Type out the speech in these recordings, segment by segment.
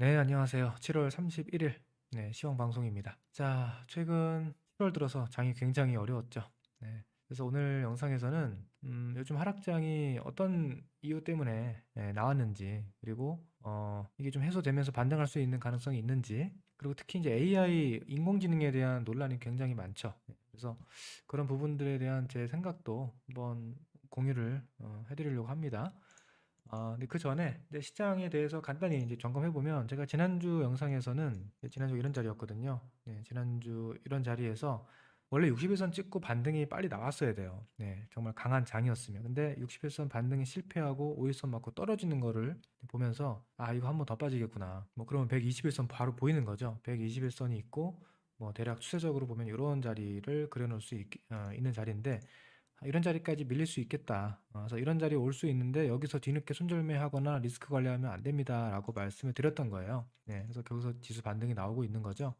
네, 안녕하세요. 7월 31일, 네, 시황 방송입니다. 자, 최근 7월 들어서 장이 굉장히 어려웠죠. 네. 그래서 오늘 영상에서는 음, 요즘 하락장이 어떤 이유 때문에 네, 나왔는지, 그리고 어, 이게 좀 해소되면서 반등할 수 있는 가능성이 있는지, 그리고 특히 이제 AI 인공지능에 대한 논란이 굉장히 많죠. 네, 그래서 그런 부분들에 대한 제 생각도 한번 공유를 어, 해드리려고 합니다. 아, 근데 그 전에 이제 시장에 대해서 간단히 이제 점검해 보면 제가 지난주 영상에서는 네, 지난주 이런 자리였거든요. 네, 지난주 이런 자리에서 원래 60일선 찍고 반등이 빨리 나왔어야 돼요. 네, 정말 강한 장이었으면. 근데 60일선 반등이 실패하고 5일선 맞고 떨어지는 거를 보면서 아, 이거 한 번 더 빠지겠구나. 뭐 그러면 120일선 바로 보이는 거죠. 120일선이 있고 뭐 대략 추세적으로 보면 이런 자리를 그려놓을 수 있, 어, 있는 자리인데 아, 이런 자리까지 밀릴 수 있겠다. 어, 그래서 이런 자리에 올 수 있는데 여기서 뒤늦게 손절매하거나 리스크 관리하면 안 됩니다라고 말씀을 드렸던 거예요. 네, 그래서 거기서 지수 반등이 나오고 있는 거죠.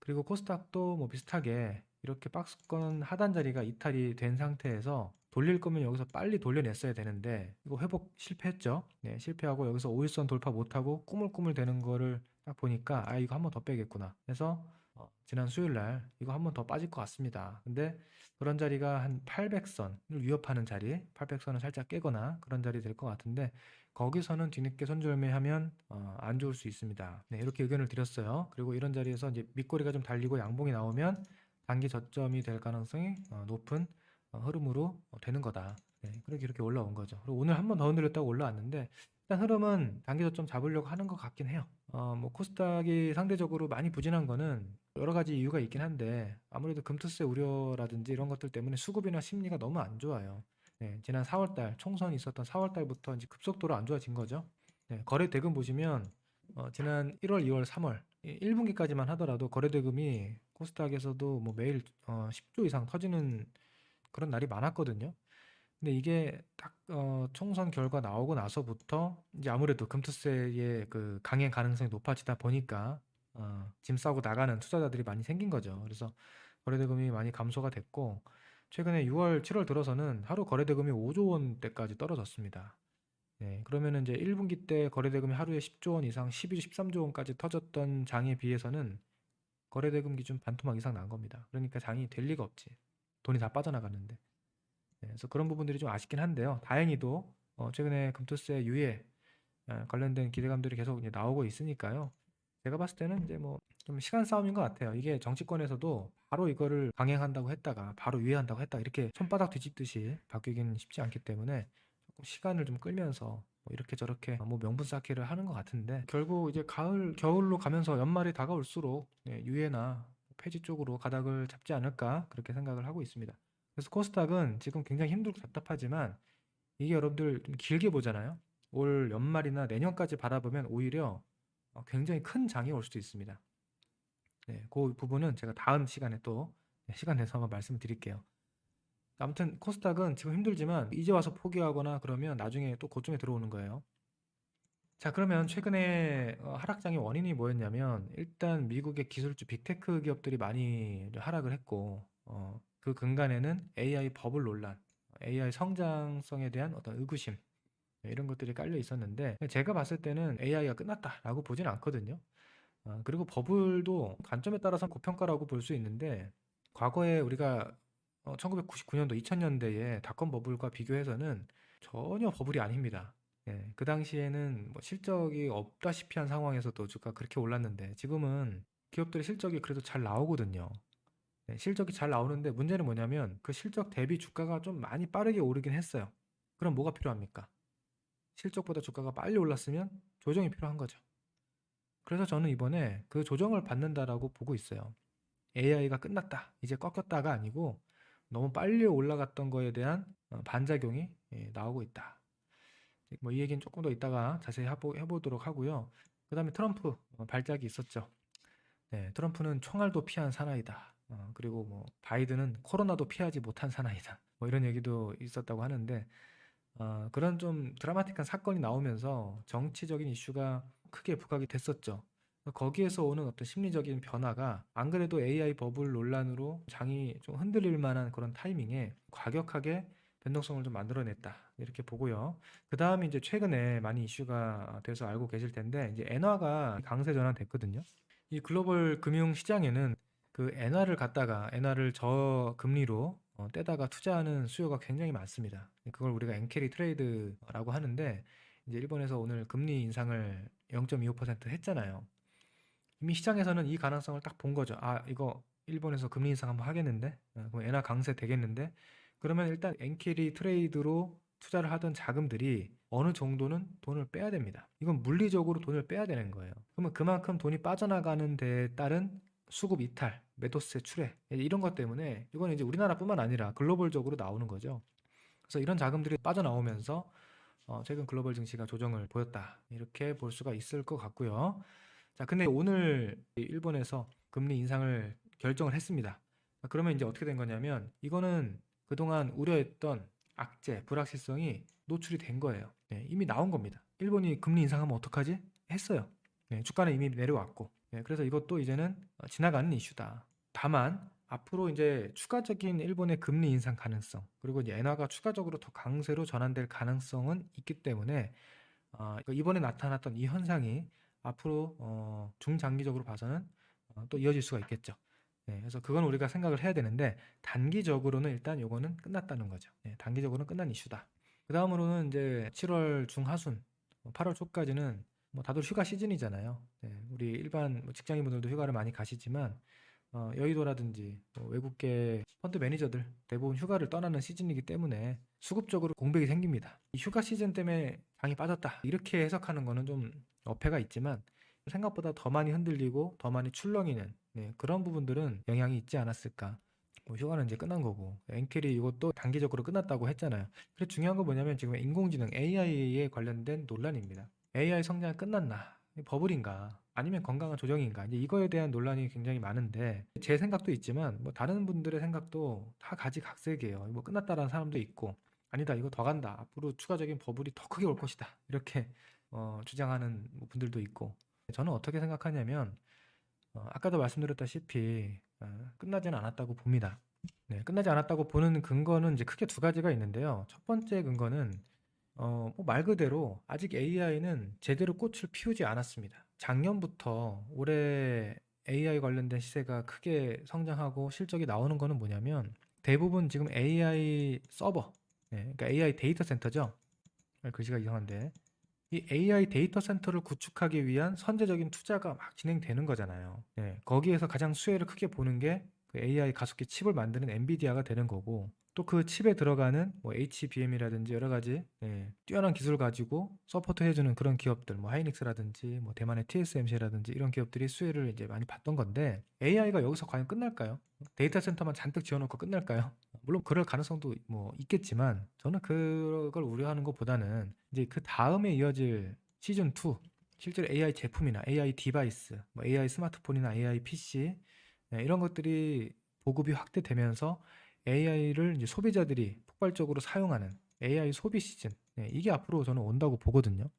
그리고 코스닥도 뭐 비슷하게 이렇게 박스권 하단 자리가 이탈이 된 상태에서 돌릴 거면 여기서 빨리 돌려냈어야 되는데 이거 회복 실패했죠. 네, 실패하고 여기서 5일선 돌파 못하고 꾸물꾸물 되는 거를 딱 보니까 아 이거 한 번 더 빼겠구나. 그래서 어, 지난 수요일 날 이거 한 번 더 빠질 것 같습니다. 근데 그런 자리가 한 800선을 위협하는 자리, 800선을 살짝 깨거나 그런 자리 될 것 같은데 거기서는 뒤늦게 손절매하면 어, 안 좋을 수 있습니다. 네, 이렇게 의견을 드렸어요. 그리고 이런 자리에서 이제 밑꼬리가 좀 달리고 양봉이 나오면 단기 저점이 될 가능성이 어, 높은 어, 흐름으로 어, 되는 거다. 네, 그렇게 이렇게 올라온 거죠. 그리고 오늘 한 번 더 흔들렸다고 올라왔는데 일단 흐름은 단기 저점 잡으려고 하는 것 같긴 해요. 어, 뭐 코스닥이 상대적으로 많이 부진한 거는 여러 가지 이유가 있긴 한데 아무래도 금투세 우려라든지 이런 것들 때문에 수급이나 심리가 너무 안 좋아요. 네, 지난 4월달 총선이 있었던 4월달부터 이제 급속도로 안 좋아진 거죠. 네, 거래 대금 보시면 어, 지난 1월, 2월, 3월 1분기까지만 하더라도 거래 대금이 코스닥에서도 뭐 매일 어, 10조 이상 터지는 그런 날이 많았거든요. 근데 이게 딱 어, 총선 결과 나오고 나서부터 이제 아무래도 금투세의 그 강행 가능성이 높아지다 보니까 어, 짐 싸고 나가는 투자자들이 많이 생긴 거죠. 그래서 거래대금이 많이 감소가 됐고 최근에 6월, 7월 들어서는 하루 거래대금이 5조 원대까지 떨어졌습니다. 네, 그러면은 이제 1분기 때 거래대금이 하루에 10조 원 이상, 12조, 13조 원까지 터졌던 장에 비해서는 거래대금 기준 반토막 이상 난 겁니다. 그러니까 장이 될 리가 없지. 돈이 다 빠져나갔는데. 네, 그래서 그런 부분들이 좀 아쉽긴 한데요. 다행히도 어, 최근에 금투세 유예 어, 관련된 기대감들이 계속 나오고 있으니까요. 제가 봤을 때는 이제 뭐 좀 시간 싸움인 것 같아요. 이게 정치권에서도 바로 이거를 강행한다고 했다가 바로 유예한다고 했다 이렇게 손바닥 뒤집듯이 바뀌기는 쉽지 않기 때문에 조금 시간을 좀 끌면서 뭐 이렇게 저렇게 뭐 명분 쌓기를 하는 것 같은데 결국 이제 가을 겨울로 가면서 연말이 다가올수록 네, 유예나 폐지 쪽으로 가닥을 잡지 않을까 그렇게 생각을 하고 있습니다. 그래서 코스닥은 지금 굉장히 힘들고 답답하지만 이게 여러분들 좀 길게 보잖아요. 올 연말이나 내년까지 바라보면 오히려 어, 굉장히 큰 장이 올 수도 있습니다. 네, 그 부분은 제가 다음 시간에 또 네, 시간 내서 한번 말씀을 드릴게요. 아무튼 코스닥은 지금 힘들지만 이제 와서 포기하거나 그러면 나중에 또 고점에 들어오는 거예요. 자, 그러면 최근에 어, 하락장의 원인이 뭐였냐면 일단 미국의 기술주 빅테크 기업들이 많이 하락을 했고 어, 그 근간에는 AI 버블 논란, AI 성장성에 대한 어떤 의구심 네, 이런 것들이 깔려 있었는데 제가 봤을 때는 AI가 끝났다라고 보진 않거든요. 어, 그리고 버블도 관점에 따라서 고평가라고 볼 수 있는데 과거에 우리가 어, 1999년도, 2000년대에 닷컴 버블과 비교해서는 전혀 버블이 아닙니다. 예, 그 당시에는 뭐 실적이 없다시피 한 상황에서도 주가 그렇게 올랐는데 지금은 기업들의 실적이 그래도 잘 나오거든요. 네, 실적이 잘 나오는데 문제는 뭐냐면 그 실적 대비 주가가 좀 많이 빠르게 오르긴 했어요. 그럼 뭐가 필요합니까? 실적보다 주가가 빨리 올랐으면 조정이 필요한 거죠. 그래서 저는 이번에 그 조정을 받는다라고 보고 있어요. AI가 끝났다. 이제 꺾였다가 아니고 너무 빨리 올라갔던 거에 대한 어, 반작용이 예, 나오고 있다. 뭐 이 얘기는 조금 더 이따가 자세히 해보, 해보도록 하고요. 그 다음에 트럼프 어, 발작이 있었죠. 네, 트럼프는 총알도 피한 사나이다. 어, 그리고 뭐 바이든은 코로나도 피하지 못한 사나이다. 뭐 이런 얘기도 있었다고 하는데 어, 그런 좀 드라마틱한 사건이 나오면서 정치적인 이슈가 크게 부각이 됐었죠. 거기에서 오는 어떤 심리적인 변화가 안 그래도 AI 버블 논란으로 장이 좀 흔들릴 만한 그런 타이밍에 과격하게 변동성을 좀 만들어냈다 이렇게 보고요. 그 다음에 이제 최근에 많이 이슈가 돼서 알고 계실 텐데 이제 엔화가 강세 전환됐거든요. 이 글로벌 금융 시장에는 그 엔화를 갖다가 엔화를 저금리로 어, 떼다가 투자하는 수요가 굉장히 많습니다. 그걸 우리가 엔캐리 트레이드라고 하는데 이제 일본에서 오늘 금리 인상을 0.25% 했잖아요. 이미 시장에서는 이 가능성을 딱 본 거죠. 아, 이거 일본에서 금리 인상 한번 하겠는데? 어, 그럼 엔화 강세 되겠는데? 그러면 일단 엔캐리 트레이드로 투자를 하던 자금들이 어느 정도는 돈을 빼야 됩니다. 이건 물리적으로 돈을 빼야 되는 거예요. 그러면 그만큼 돈이 빠져나가는 데에 따른 수급 이탈, 매도세 출회 이런 것 때문에 이건 이제 우리나라뿐만 아니라 글로벌적으로 나오는 거죠. 그래서 이런 자금들이 빠져나오면서 어, 최근 글로벌 증시가 조정을 보였다 이렇게 볼 수가 있을 것 같고요. 자, 근데 오늘 일본에서 금리 인상을 결정을 했습니다. 그러면 이제 어떻게 된 거냐면 이거는 그동안 우려했던 악재, 불확실성이 노출이 된 거예요. 네, 이미 나온 겁니다. 일본이 금리 인상하면 어떡하지? 했어요. 네, 주가는 이미 내려왔고. 네, 그래서 이것도 이제는 어, 지나가는 이슈다. 다만 앞으로 이제 추가적인 일본의 금리 인상 가능성 그리고 이제 엔화가 추가적으로 더 강세로 전환될 가능성은 있기 때문에 어, 이번에 나타났던 이 현상이 앞으로 어, 중장기적으로 봐서는 어, 또 이어질 수가 있겠죠. 네, 그래서 그건 우리가 생각을 해야 되는데 단기적으로는 일단 요거는 끝났다는 거죠. 네, 단기적으로는 끝난 이슈다. 그 다음으로는 이제 7월 중하순, 8월 초까지는 뭐 다들 휴가 시즌이잖아요. 네, 우리 일반 뭐 직장인분들도 휴가를 많이 가시지만 어, 여의도라든지 뭐 외국계 펀드 매니저들 대부분 휴가를 떠나는 시즌이기 때문에 수급적으로 공백이 생깁니다. 이 휴가 시즌 때문에 장이 빠졌다 이렇게 해석하는 거는 좀 어폐가 있지만 생각보다 더 많이 흔들리고 더 많이 출렁이는 네, 그런 부분들은 영향이 있지 않았을까. 뭐 휴가는 이제 끝난 거고 엔캐리 이것도 단기적으로 끝났다고 했잖아요. 그래 중요한 거 뭐냐면 지금 인공지능 AI에 관련된 논란입니다. AI 성장이 끝났나? 버블인가? 아니면 건강한 조정인가? 이제 이거에 대한 논란이 굉장히 많은데 제 생각도 있지만 뭐 다른 분들의 생각도 다 가지각색이에요. 뭐 끝났다라는 사람도 있고 아니다 이거 더 간다. 앞으로 추가적인 버블이 더 크게 올 것이다. 이렇게 어, 주장하는 분들도 있고 저는 어떻게 생각하냐면 어, 아까도 말씀드렸다시피 어, 끝나지는 않았다고 봅니다. 네, 끝나지 않았다고 보는 근거는 이제 크게 두 가지가 있는데요. 첫 번째 근거는 어, 뭐 말 그대로 아직 AI는 제대로 꽃을 피우지 않았습니다. 작년부터 올해 AI 관련된 시세가 크게 성장하고 실적이 나오는 거는 뭐냐면 대부분 지금 AI 서버, 네, 그러니까 AI 데이터 센터죠. 글씨가 이상한데 이 AI 데이터 센터를 구축하기 위한 선제적인 투자가 막 진행되는 거잖아요. 네, 거기에서 가장 수혜를 크게 보는 게 그 AI 가속기 칩을 만드는 엔비디아가 되는 거고 또 그 칩에 들어가는 뭐 HBM이라든지 여러 가지 네, 뛰어난 기술 가지고 서포트 해주는 그런 기업들 뭐 하이닉스라든지 뭐 대만의 TSMC라든지 이런 기업들이 수혜를 이제 많이 받던 건데 AI가 여기서 과연 끝날까요? 데이터 센터만 잔뜩 지어놓고 끝날까요? 물론 그럴 가능성도 뭐 있겠지만 저는 그걸 우려하는 것보다는 이제 그 다음에 이어질 시즌 2 실제로 AI 제품이나 AI 디바이스, 뭐 AI 스마트폰이나 AI PC 네, 이런 것들이 보급이 확대되면서 AI를 이제 소비자들이 폭발적으로 사용하는 AI 소비 시즌 네, 이게 앞으로 저는 온다고 보거든요.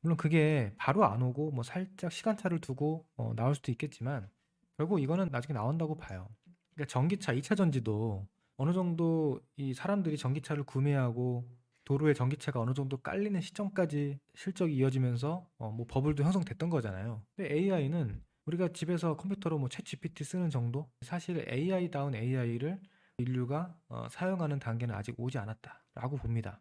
물론 그게 바로 안 오고 뭐 살짝 시간차를 두고 어, 나올 수도 있겠지만 결국 이거는 나중에 나온다고 봐요. 그러니까 전기차 2차 전지도 어느 정도 이 사람들이 전기차를 구매하고 도로에 전기차가 어느 정도 깔리는 시점까지 실적이 이어지면서 어, 뭐 버블도 형성됐던 거잖아요. 근데 AI는 우리가 집에서 컴퓨터로 뭐 챗 GPT 쓰는 정도? 사실 AI다운 AI를 인류가 어, 사용하는 단계는 아직 오지 않았다라고 봅니다.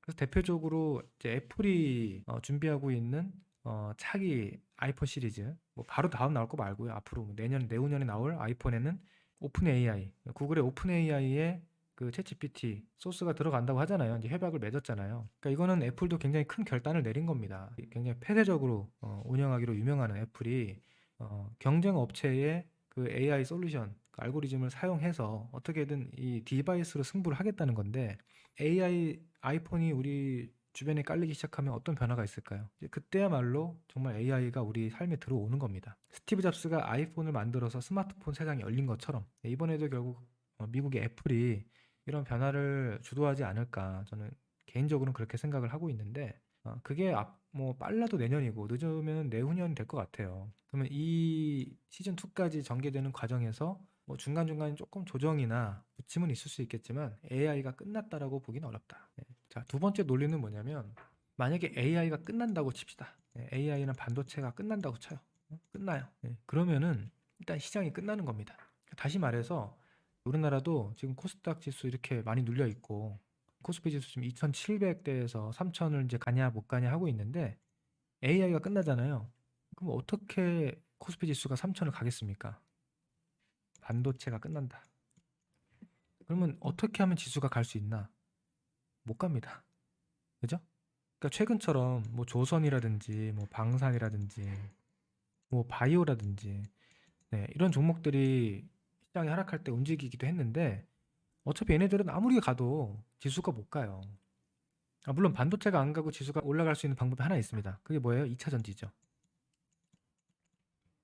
그래서 대표적으로 이제 애플이 어, 준비하고 있는 어, 차기 아이폰 시리즈, 뭐 바로 다음 나올 거 말고요. 앞으로 뭐 내년, 내후년에 나올 아이폰에는 오픈 AI, 구글의 오픈 AI의 그 챗GPT 소스가 들어간다고 하잖아요. 이제 협약을 맺었잖아요. 그러니까 이거는 애플도 굉장히 큰 결단을 내린 겁니다. 굉장히 폐쇄적으로 어, 운영하기로 유명하는 애플이 어, 경쟁 업체의 그 AI 솔루션 그 알고리즘을 사용해서 어떻게든 이 디바이스로 승부를 하겠다는 건데 AI 아이폰이 우리 주변에 깔리기 시작하면 어떤 변화가 있을까요? 그때야말로 정말 AI가 우리 삶에 들어오는 겁니다. 스티브 잡스가 아이폰을 만들어서 스마트폰 세상이 열린 것처럼 네, 이번에도 결국 어, 미국의 애플이 이런 변화를 주도하지 않을까 저는 개인적으로는 그렇게 생각을 하고 있는데 어, 그게 앞, 뭐 빨라도 내년이고 늦으면 내후년 될것 같아요. 그러면 이 시즌 2까지 전개되는 과정에서 뭐 중간중간 조금 조정이나 부침은 있을 수 있겠지만 AI가 끝났다라고 보기는 어렵다. 예. 자, 두 번째 논리는 뭐냐면 만약에 AI가 끝난다고 칩시다. AI는 반도체가 끝난다고 쳐요. 어? 끝나요. 예. 그러면은 일단 시장이 끝나는 겁니다. 다시 말해서 우리나라도 지금 코스닥 지수 이렇게 많이 눌려 있고 코스피 지수 지금 2,700대에서 3,000을 이제 가냐 못 가냐 하고 있는데 AI가 끝나잖아요. 그럼 어떻게 코스피 지수가 3,000을 가겠습니까? 반도체가 끝난다. 그러면 어떻게 하면 지수가 갈 수 있나? 못 갑니다. 그죠? 그러니까 최근처럼 뭐 조선이라든지 뭐 방산이라든지 뭐 바이오라든지 네, 이런 종목들이 시장이 하락할 때 움직이기도 했는데 어차피 얘네들은 아무리 가도 지수가 못 가요. 아, 물론 반도체가 안 가고 지수가 올라갈 수 있는 방법이 하나 있습니다. 그게 뭐예요? 2차 전지죠.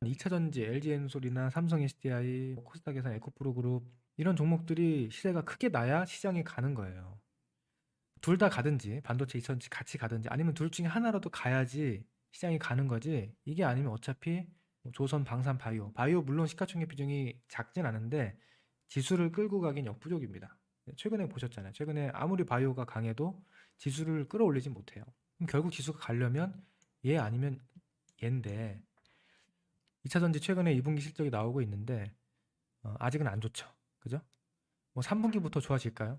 2차 전지, LG엔솔이나 삼성 SDI, 코스닥에서 에코프로 그룹 이런 종목들이 시세가 크게 나야 시장에 가는 거예요. 둘 다 가든지 반도체 2차 전지 같이 가든지 아니면 둘 중에 하나라도 가야지 시장이 가는 거지. 이게 아니면 어차피 뭐 조선, 방산, 바이오. 바이오 물론 시가총액 비중이 작진 않은데 지수를 끌고 가긴 역부족입니다. 최근에 보셨잖아요. 최근에 아무리 바이오가 강해도 지수를 끌어올리지 못해요. 결국 지수가 가려면 얘 아니면 얘인데 2차 전지 최근에 2분기 실적이 나오고 있는데 어, 아직은 안 좋죠. 그죠? 뭐 3분기부터 좋아질까요?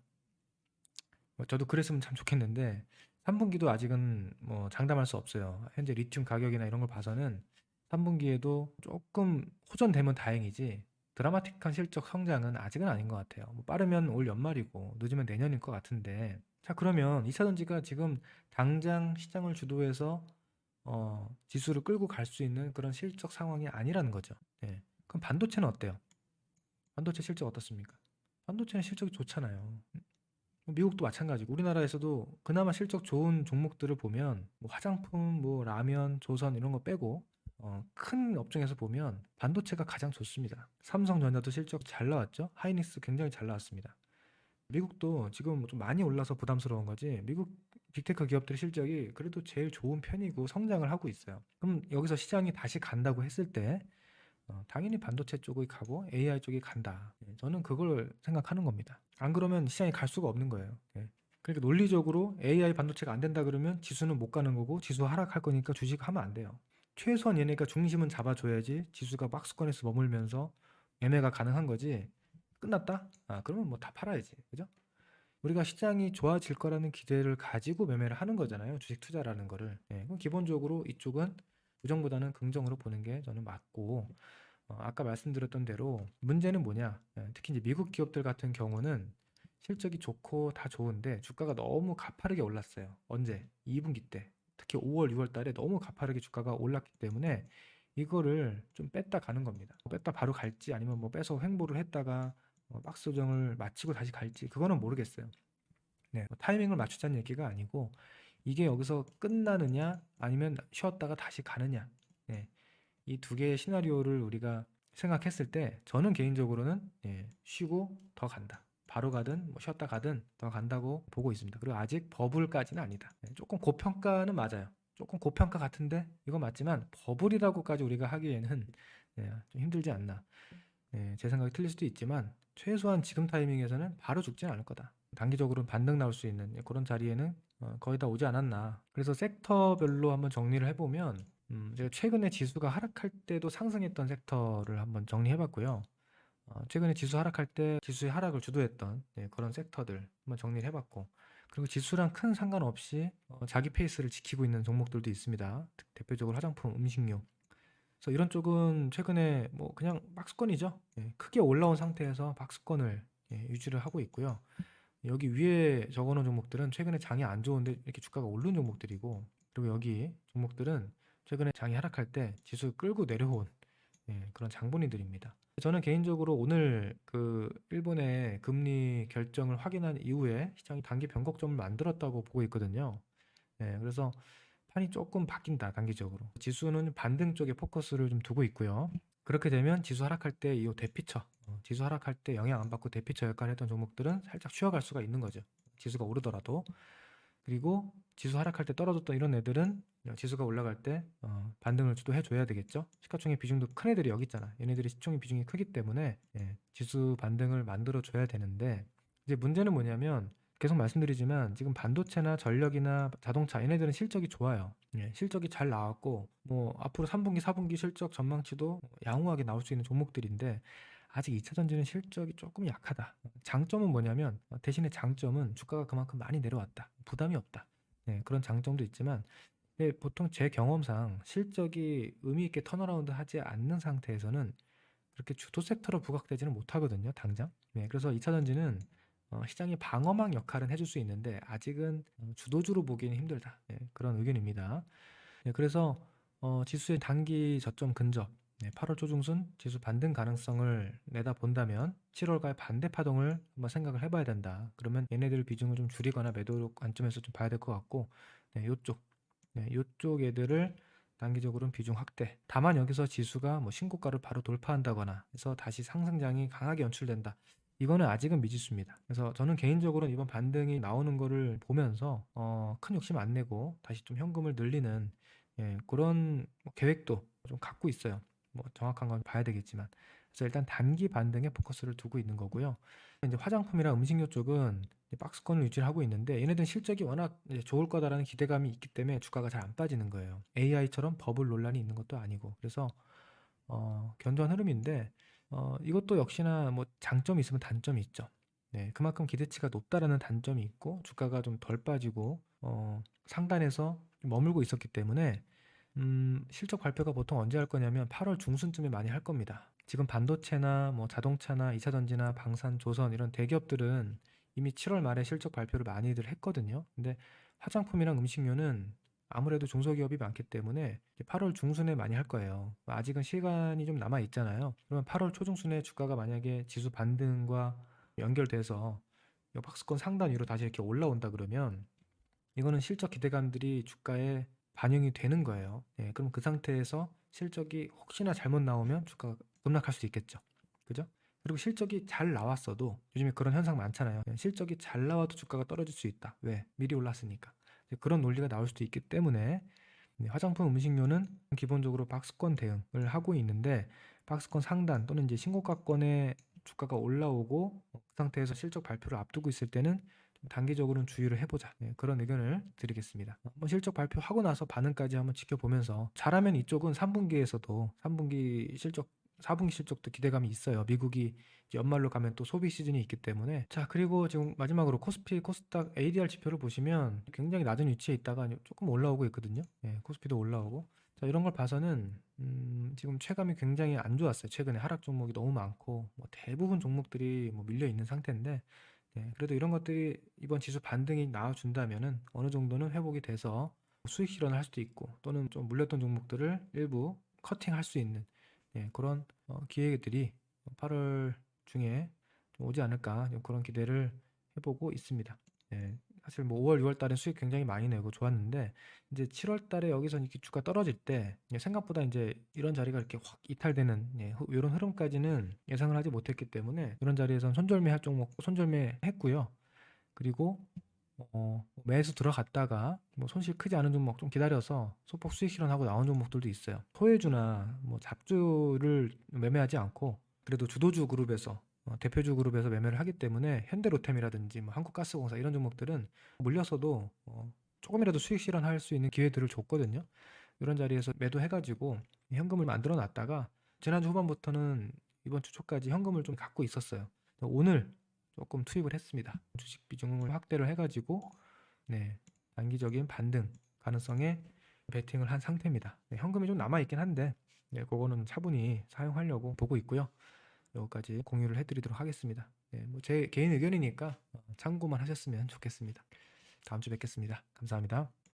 뭐 저도 그랬으면 참 좋겠는데 3분기도 아직은 뭐 장담할 수 없어요. 현재 리튬 가격이나 이런 걸 봐서는 3분기에도 조금 호전되면 다행이지 드라마틱한 실적 성장은 아직은 아닌 것 같아요. 뭐 빠르면 올 연말이고 늦으면 내년일 것 같은데 자 그러면 2차 전지가 지금 당장 시장을 주도해서 어, 지수를 끌고 갈 수 있는 그런 실적 상황이 아니라는 거죠. 네. 그럼 반도체는 어때요? 반도체 실적 어떻습니까? 반도체는 실적이 좋잖아요. 미국도 마찬가지고 우리나라에서도 그나마 실적 좋은 종목들을 보면 뭐 화장품, 뭐 라면, 조선 이런 거 빼고 어, 큰 업종에서 보면 반도체가 가장 좋습니다. 삼성전자도 실적 잘 나왔죠. 하이닉스 굉장히 잘 나왔습니다. 미국도 지금 좀 많이 올라서 부담스러운 거지. 미국 빅테크 기업들의 실적이 그래도 제일 좋은 편이고 성장을 하고 있어요. 그럼 여기서 시장이 다시 간다고 했을 때 어, 당연히 반도체 쪽이 가고 AI 쪽이 간다. 예, 저는 그걸 생각하는 겁니다. 안 그러면 시장이 갈 수가 없는 거예요. 예. 그러니까 논리적으로 AI 반도체가 안 된다 그러면 지수는 못 가는 거고 지수 하락할 거니까 주식 하면 안 돼요. 최소한 얘네가 중심은 잡아줘야지 지수가 박스권에서 머물면서 매매가 가능한 거지. 끝났다? 아, 그러면 뭐 다 팔아야지. 그죠? 우리가 시장이 좋아질 거라는 기대를 가지고 매매를 하는 거잖아요. 주식 투자라는 거를. 예, 그럼 기본적으로 이쪽은 부정보다는 긍정으로 보는 게 저는 맞고, 어, 아까 말씀드렸던 대로 문제는 뭐냐? 예, 특히 이제 미국 기업들 같은 경우는 실적이 좋고 다 좋은데 주가가 너무 가파르게 올랐어요. 언제? 2분기 때. 특히 5월, 6월 달에 너무 가파르게 주가가 올랐기 때문에 이거를 좀 뺐다 가는 겁니다. 뺐다 바로 갈지 아니면 뭐 빼서 횡보를 했다가 어, 박스 조정을 마치고 다시 갈지 그거는 모르겠어요. 네, 뭐 타이밍을 맞추자는 얘기가 아니고 이게 여기서 끝나느냐 아니면 쉬었다가 다시 가느냐. 네, 이 두 개의 시나리오를 우리가 생각했을 때 저는 개인적으로는 예, 쉬고 더 간다. 바로 가든 뭐 쉬었다 가든 더 간다고 보고 있습니다. 그리고 아직 버블까지는 아니다. 네, 조금 고평가는 맞아요. 조금 고평가 같은데 이거 맞지만 버블이라고까지 우리가 하기에는 네, 좀 힘들지 않나. 네, 제 생각이 틀릴 수도 있지만 최소한 지금 타이밍에서는 바로 죽진 않을 거다. 단기적으로는 반등 나올 수 있는 그런 자리에는 어, 거의 다 오지 않았나. 그래서 섹터별로 한번 정리를 해보면 음, 제가 최근에 지수가 하락할 때도 상승했던 섹터를 한번 정리해봤고요. 어, 최근에 지수 하락할 때 지수의 하락을 주도했던 네, 그런 섹터들 한번 정리를 해봤고 그리고 지수랑 큰 상관없이 어, 자기 페이스를 지키고 있는 종목들도 있습니다. 대표적으로 화장품, 음식료. 그래서 이런 쪽은 최근에 뭐 그냥 박스권이죠. 예, 크게 올라온 상태에서 박스권을 예, 유지를 하고 있고요. 여기 위에 적어놓은 종목들은 최근에 장이 안 좋은데 이렇게 주가가 오른 종목들이고 그리고 여기 종목들은 최근에 장이 하락할 때 지수 끌고 내려온 예, 그런 장본인들입니다. 저는 개인적으로 오늘 그 일본의 금리 결정을 확인한 이후에 시장이 단기 변곡점을 만들었다고 보고 있거든요. 예, 그래서 판이 조금 바뀐다 단기적으로. 지수는 반등 쪽에 포커스를 좀 두고 있고요. 그렇게 되면 지수 하락할 때 이 대피처, 어, 지수 하락할 때 영향 안 받고 대피처 역할을 했던 종목들은 살짝 쉬어갈 수가 있는 거죠. 지수가 오르더라도. 그리고 지수 하락할 때 떨어졌던 이런 애들은 어, 지수가 올라갈 때 어, 반등을 주도해 줘야 되겠죠. 시가총액 비중도 큰 애들이 여기 있잖아. 얘네들이 시총의 비중이 크기 때문에 예, 지수 반등을 만들어 줘야 되는데 이제 문제는 뭐냐면 계속 말씀드리지만 지금 반도체나 전력이나 자동차 얘네들은 실적이 좋아요. 예, 실적이 잘 나왔고 뭐 앞으로 3분기, 4분기 실적 전망치도 양호하게 나올 수 있는 종목들인데 아직 2차 전지는 실적이 조금 약하다. 장점은 뭐냐면 어, 대신에 장점은 주가가 그만큼 많이 내려왔다. 부담이 없다. 네, 그런 장점도 있지만 네, 보통 제 경험상 실적이 의미 있게 턴어라운드 하지 않는 상태에서는 그렇게 주도 섹터로 부각되지는 못하거든요, 당장. 네, 그래서 2차 전지는 어, 시장이 방어막 역할은 해줄 수 있는데 아직은 어, 주도주로 보기는 힘들다. 네, 그런 의견입니다. 네, 그래서 어, 지수의 단기 저점 근접 네, 8월 초중순 지수 반등 가능성을 내다 본다면 7월가의 반대 파동을 한번 생각을 해봐야 된다. 그러면 얘네들 비중을 좀 줄이거나 매도 관점에서 좀 봐야 될 것 같고, 네, 요쪽, 네, 요쪽 애들을 단기적으로는 비중 확대. 다만 여기서 지수가 뭐 신고가를 바로 돌파한다거나 해서 다시 상승장이 강하게 연출된다. 이거는 아직은 미지수입니다. 그래서 저는 개인적으로는 이번 반등이 나오는 거를 보면서 어, 큰 욕심 안 내고 다시 좀 현금을 늘리는 예, 그런 뭐 계획도 좀 갖고 있어요. 뭐 정확한 건 봐야 되겠지만 그래서 일단 단기 반등에 포커스를 두고 있는 거고요. 이제 화장품이랑 음식료 쪽은 박스권을 유지를 하고 있는데 얘네들은 실적이 워낙 좋을 거다라는 기대감이 있기 때문에 주가가 잘 안 빠지는 거예요. AI처럼 버블 논란이 있는 것도 아니고 그래서 어, 견조한 흐름인데 어, 이것도 역시나 뭐 장점이 있으면 단점이 있죠. 네, 그만큼 기대치가 높다라는 단점이 있고 주가가 좀 덜 빠지고 어, 상단에서 좀 머물고 있었기 때문에 음, 실적 발표가 보통 언제 할 거냐면 8월 중순쯤에 많이 할 겁니다. 지금 반도체나 뭐 자동차나 2차 전지나 방산, 조선 이런 대기업들은 이미 7월 말에 실적 발표를 많이들 했거든요. 근데 화장품이랑 음식료는 아무래도 중소기업이 많기 때문에 이제 8월 중순에 많이 할 거예요. 아직은 시간이 좀 남아 있잖아요. 그러면 8월 초중순에 주가가 만약에 지수 반등과 연결돼서 이 박스권 상단 위로 다시 이렇게 올라온다 그러면 이거는 실적 기대감들이 주가에 반영이 되는 거예요. 예, 그럼 그 상태에서 실적이 혹시나 잘못 나오면 주가가 급락할 수 있겠죠. 그죠? 그리고 실적이 잘 나왔어도 요즘에 그런 현상 많잖아요. 예, 실적이 잘 나와도 주가가 떨어질 수 있다. 왜? 미리 올랐으니까. 이제 그런 논리가 나올 수도 있기 때문에 네, 화장품 음식료는 기본적으로 박스권 대응을 하고 있는데 박스권 상단 또는 이제 신고가권에 주가가 올라오고 그 상태에서 실적 발표를 앞두고 있을 때는 좀 단기적으로는 주의를 해보자 네, 그런 의견을 드리겠습니다. 뭐 실적 발표하고 나서 반응까지 한번 지켜보면서 잘하면 이쪽은 3분기에서도 3분기 실적 4분기 실적도 기대감이 있어요. 미국이 연말로 가면 또 소비 시즌이 있기 때문에. 자, 그리고 지금 마지막으로 코스피, 코스닥 ADR 지표를 보시면 굉장히 낮은 위치에 있다가 조금 올라오고 있거든요. 예, 코스피도 올라오고. 자, 이런 걸 봐서는 음, 지금 체감이 굉장히 안 좋았어요. 최근에 하락 종목이 너무 많고 뭐 대부분 종목들이 뭐 밀려 있는 상태인데 예, 그래도 이런 것들이 이번 지수 반등이 나와준다면은 어느 정도는 회복이 돼서 수익 실현을 할 수도 있고 또는 좀 물렸던 종목들을 일부 커팅할 수 있는 예, 그런 어, 기회들이 8월 중에 좀 오지 않을까 좀 그런 기대를 해보고 있습니다. 예, 사실 뭐 5월, 6월 달에 수익 굉장히 많이 내고 좋았는데 이제 7월 달에 여기서 이렇게 주가 떨어질 때 예, 생각보다 이제 이런 자리가 이렇게 확 이탈되는 예, 흐- 이런 흐름까지는 예상을 하지 못했기 때문에 이런 자리에선 손절매 할 종목 손절매 했고요. 그리고 어, 매수 들어갔다가 뭐 손실 크지 않은 종목 좀 기다려서 소폭 수익 실현하고 나온 종목들도 있어요. 소외주나 뭐 잡주를 매매하지 않고 그래도 주도주 그룹에서 어, 대표주 그룹에서 매매를 하기 때문에 현대로템이라든지 뭐 한국가스공사 이런 종목들은 물려서도 어, 조금이라도 수익 실현할 수 있는 기회들을 줬거든요. 이런 자리에서 매도해가지고 현금을 만들어 놨다가 지난주 후반부터는 이번 주 초까지 현금을 좀 갖고 있었어요. 오늘 조금 투입을 했습니다. 주식 비중을 확대를 해가지고 네, 단기적인 반등 가능성에 베팅을 한 상태입니다. 네, 현금이 좀 남아 있긴 한데 네, 그거는 차분히 사용하려고 보고 있고요. 여기까지 공유를 해드리도록 하겠습니다. 네, 뭐 제 개인 의견이니까 어, 참고만 하셨으면 좋겠습니다. 다음 주 뵙겠습니다. 감사합니다.